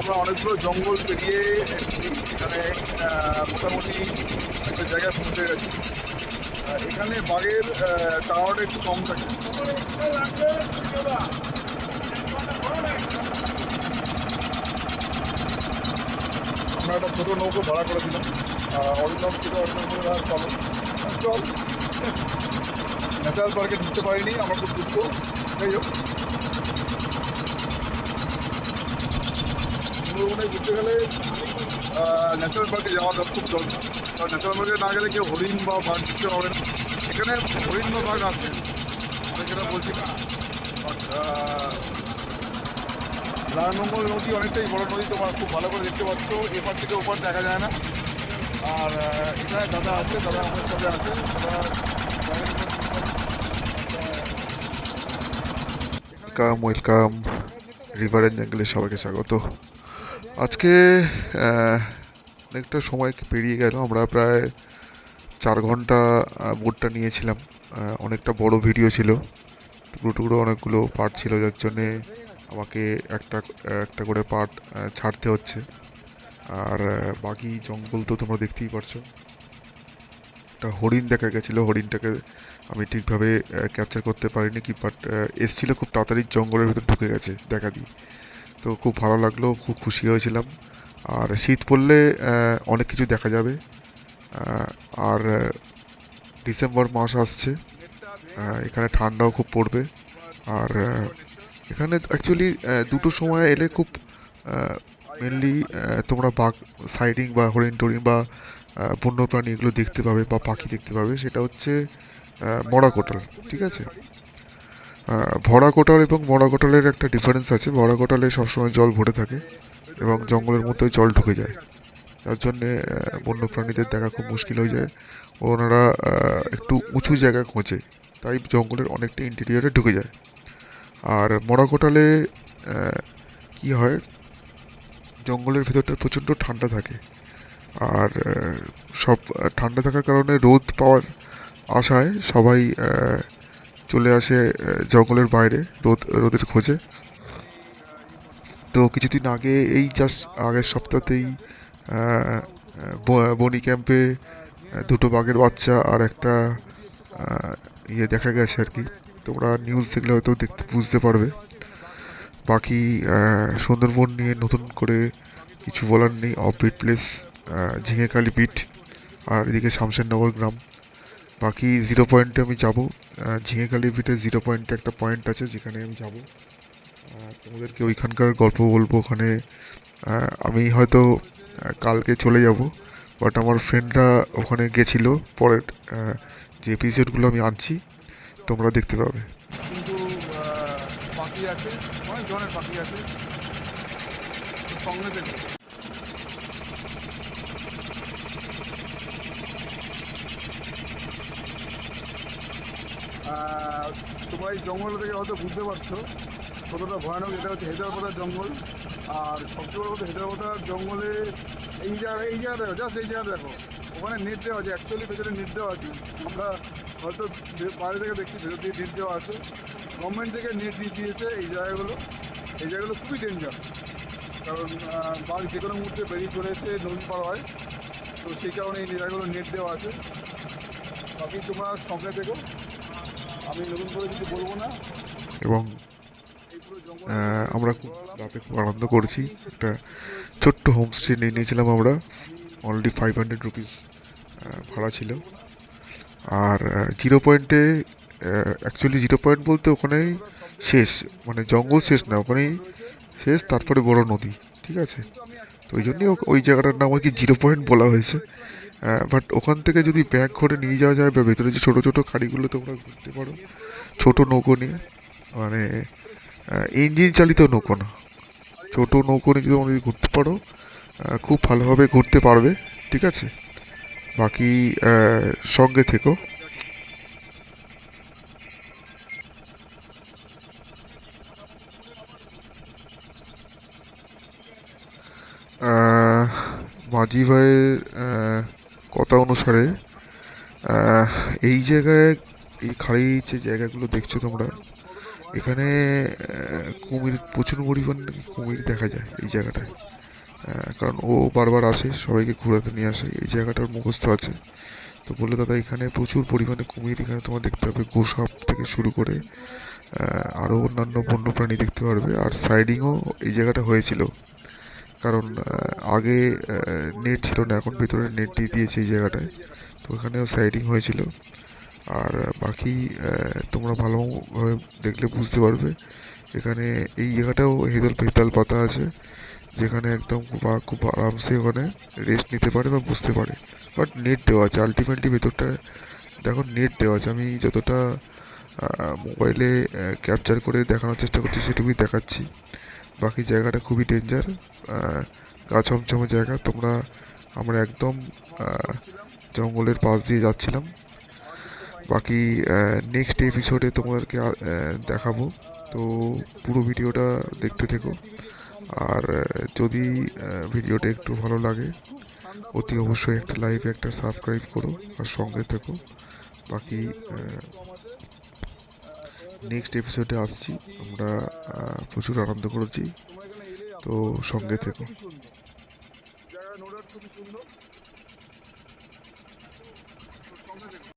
আমরা অনেকগুলো জঙ্গল পেরিয়ে এখানে মোটামুটি একটা জায়গায় পৌঁছে গেছি। এখানে বাঘের টাওয়ারটা একটু কম থাকে। আমরা একটা ছোটো নৌকো ভাড়া করেছিলাম। অরিন্দম ছিল অরিন্দম চলো চল। ন্যাচারাল পার্কে ঢুকতে পারিনি, আমার খুব দুঃখ। যাই হোক। সুন্দরবনে ঘুরতে গেলে ন্যাচারাল পার্কে যাওয়া খুব দরকার কারণ ন্যাচারাল পার্কে না গেলে কেউ হরিণ বা বাঘ দেখতে পাবে না এখানে হরিণ বা বাঘ আছে অনেকেরা বলছি না বাট রায়মঙ্গল নদী অনেকটাই বড় নদী তোমার খুব ভালো করে দেখতে পাচ্ছ এপার থেকে ওপার দেখা যায় না আর এখানে দাদা আছে দাদা আমার সাথে আছে দাদা ওয়েলকাম ওয়েলকাম রিভার অ্যান্ড জঙ্গলে সবাইকে স্বাগত আজকে অনেকটা সময় পেরিয়ে গেল। আমরা প্রায় চার ঘণ্টা বোটটা নিয়েছিলাম। অনেকটা বড় ভিডিও ছিল। টুকরো টুকরো অনেকগুলো পার্ট ছিল, যার জন্যে আমাকে একটা একটা করে পার্ট ছাড়তে হচ্ছে। আর বাকি জঙ্গল তো তোমরা দেখতেই পারছ। একটা হরিণ দেখা গেছিল। হরিণটাকে আমি ঠিকভাবে ক্যাপচার করতে পারিনি, কি বাট এসছিল খুব তাড়াতাড়ি, জঙ্গলের ভিতর ঢুকে গেছে, দেখা দিই তো খুব ভালো লাগল খুব খুশি হয়েছিলাম। আর শীত পড়লে অনেক কিছু দেখা যাবে। আর ডিসেম্বর মাস আসছে। এখানে ঠান্ডাও খুব পড়বে। আর এখানে অ্যাকচুয়ালি দুটো সময় এলে খুব মেনলি তোমরা বাঘ সাইডিং বা হরিণ টরিং বা আহ, বন্যপ্রাণী এগুলো দেখতে পাবে বা পাখি দেখতে পাবে। সেটা হচ্ছে মরা কোটাল ঠিক আছে? ভরা কোটাল এবং মরা কোটালের একটা ডিফারেন্স আছে। ভরা কোটালে সবসময় জল ভরে থাকে এবং জঙ্গলের মধ্যে জল ঢুকে যায়। যার জন্যে বন্যপ্রাণীদের দেখা খুব মুশকিল হয়ে যায়। ওনারা একটু উঁচু জায়গায় খোঁজে, তাই জঙ্গলের অনেকটা ইন্টেরিয়ারে ঢুকে যায়। আর মরা কোটালে কী হয়? জঙ্গলের ভেতরটা প্রচণ্ড ঠান্ডা থাকে। আর সব ঠান্ডা থাকার কারণে রোদ পাওয়ার আশায় সবাই চলে আসে জঙ্গলের বাইরে, রোদ, রোদের খোঁজে। তো কিছুদিন আগে, এই জাস্ট আগের সপ্তাহতেই বনি ক্যাম্পে দুটো বাঘের বাচ্চা আর একটা ইয়ে দেখা গেছে আর কি। তোমরা নিউজ দেখলে হয়তো দেখতে, বুঝতে পারবে। বাকি সুন্দরবন নিয়ে নতুন করে কিছু বলার নেই। অফবিট প্লেস ঝিঙেখালি বিট আর এদিকে শামশেরনগর গ্রাম। বাকি জিরো পয়েন্টে আমি যাব। ঝিঙেকালি বিটে জিরো পয়েন্টে একটা পয়েন্ট আছে, যেখানে আমি যাব। তোমাদেরকে ওইখানকার গল্প বলব ওখানে। আমি হয়তো কালকে চলে যাব বাট আমার ফ্রেন্ডরা ওখানে গেছিল পরের যে এপিসোডগুলো আমি আনছি, তোমরা দেখতে পাবে। পাখি আছে, অনেক পাখি আছে। সঙ্গে এই জঙ্গল থেকে হয়তো বুঝতে পারছ, কতটা ভয়ানক এটা হচ্ছে হেদারপাতার জঙ্গল। আর সবচেয়ে বড় কথা হেদারপাতার জঙ্গলে এই জায়গা এই জায়গা দেখো জাস্ট এই জায়গা দেখো, ওখানে নেট দেওয়া আছে অ্যাকচুয়ালি ভেতরে নেট দেওয়া আছে। আমরা হয়তো বাইরে থেকে দেখছি, ভেতর দিয়ে নেট দেওয়া আছে। গভর্নমেন্ট থেকে নেট দিয়ে দিয়েছে এই জায়গাগুলো। এই জায়গাগুলো খুবই ডেঞ্জার কারণ বাঘ যে কোনো মুহূর্তে বেরিয়ে চলে এসে নদী পার হয়। তো সেই কারণে এই জায়গাগুলো নেট দেওয়া আছে। বাকি তোমরা সঙ্গে দেখো এবং আমরা খুব রাতে খুব আনন্দ করেছি। একটা ছোট্ট হোমস্টে নিয়ে নিয়েছিলাম আমরা। অলরেডি ফাইভ হান্ড্রেড রুপিস ভাড়া ছিল। আর জিরো পয়েন্টে অ্যাকচুয়ালি জিরো পয়েন্ট বলতে ওখানেই শেষ মানে জঙ্গল শেষ না ওখানেই শেষ, তারপরে বড় নদী, ঠিক আছে? তো ওই জন্যই ওই জায়গাটার নাম আর কি জিরো পয়েন্ট বলা হয়েছে। বাট ওখান থেকে যদি ব্যাগ করে নিয়ে যাওয়া যায় বা ভেতরে যে ছোটো ছোটো গাড়িগুলো তোমরা ঘুরতে পারো, ছোটো নৌকো নিয়ে মানে ইঞ্জিন চালিত নৌকো না, ছোটো নৌকো নিয়ে যদি যদি ঘুরতে পারো খুব ভালোভাবে ঘুরতে পারবে, ঠিক আছে? বাকি সঙ্গে থেকো। মাঝি ভাইয়ের কথা অনুসারে এই জায়গায়, এই খাড়ি যে জায়গাগুলো দেখছ তোমরা, এখানে কুমির, প্রচুর পরিমাণে কুমির দেখা যায় এই জায়গাটায়। কারণ ও বারবার আসে, সবাইকে ঘোরাতে নিয়ে আসে, এই জায়গাটার মুখস্থ আছে। তো বলল, দাদা, এখানে প্রচুর পরিমাণে কুমির, এখানে তোমার দেখতে হবে, গোসাপ থেকে শুরু করে আরও অন্যান্য বন্যপ্রাণী দেখতে পারবে। আর সাইডিংও এই জায়গাটা হয়েছিল। কারণ আগে নেট ছিল না, এখন ভেতরে নেট দিয়ে দিয়েছে এই জায়গাটায়। তো এখানেও সাইডিং হয়েছিল। আর বাকি তোমরা ভালোভাবে দেখলে বুঝতে পারবে, এখানে এই জায়গাটাও হেদল পেতাল পাতা আছে, যেখানে একদম বা খুব আরামসে ওখানে রেস্ট নিতে পারে বা বুঝতে পারে। বাট নেট দেওয়া আছে আলটিমেটলি ভেতরটা, দেখো নেট দেওয়া আছে। আমি যতটা মোবাইলে ক্যাপচার করে দেখানোর চেষ্টা করছি, সেটুকুই দেখাচ্ছি। বাকি জায়গাটা খুবই ডেঞ্জার গা ছমছমে জায়গা। তোমরা, আমরা একদম জঙ্গলের পাশ দিয়ে যাচ্ছিলাম। বাকি নেক্সট এপিসোডে তোমাদেরকে দেখাবো। তো পুরো ভিডিওটা দেখতে থেকো। আর যদি ভিডিওটা একটু ভালো লাগে, অতি অবশ্যই একটা লাইভ একটা সাবস্ক্রাইব করো, আর সঙ্গে থেকো। বাকি নেক্সট এপিসোডে আসছি। আমরা প্রচুর আনন্দ করেছি। তো সঙ্গে থেকো।